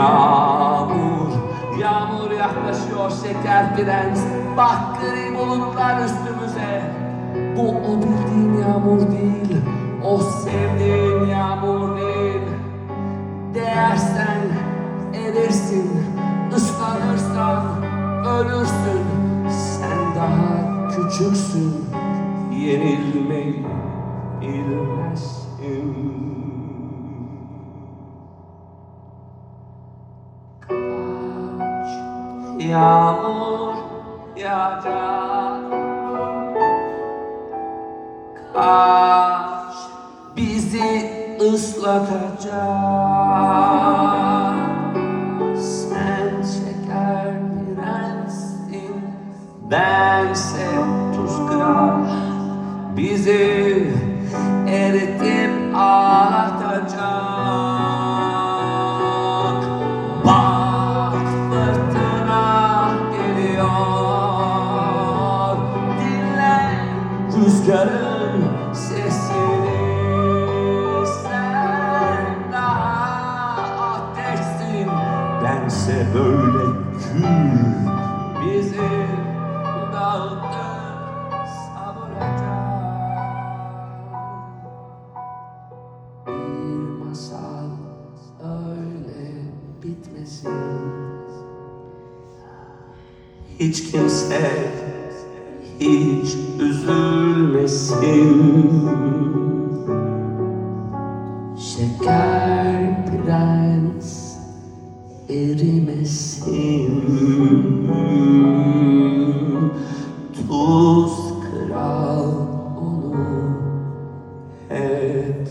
yağmur Yağmur yaklaşıyor şeker prens Bak gri bulutlar üstümüze. Bu o bildiğin yağmur değil O sevdiğin yağmur değil. Değersen erirsin ıslanırsan ölürsün. Sen daha küçüksün. Yenilmeyi bilmezsin. Yağmur yağacak. Kaç bizi ıslatacak. Sen şeker prenssin Bense rüzgarın sesini Sen daha ateşsin. Bense böyle kül Bizi dağıtıp savuracak. Bir masal öyle bitmesin. Hiç kimse hiç üzülmesin Şeker prens erimesin. Tuz kral onu hep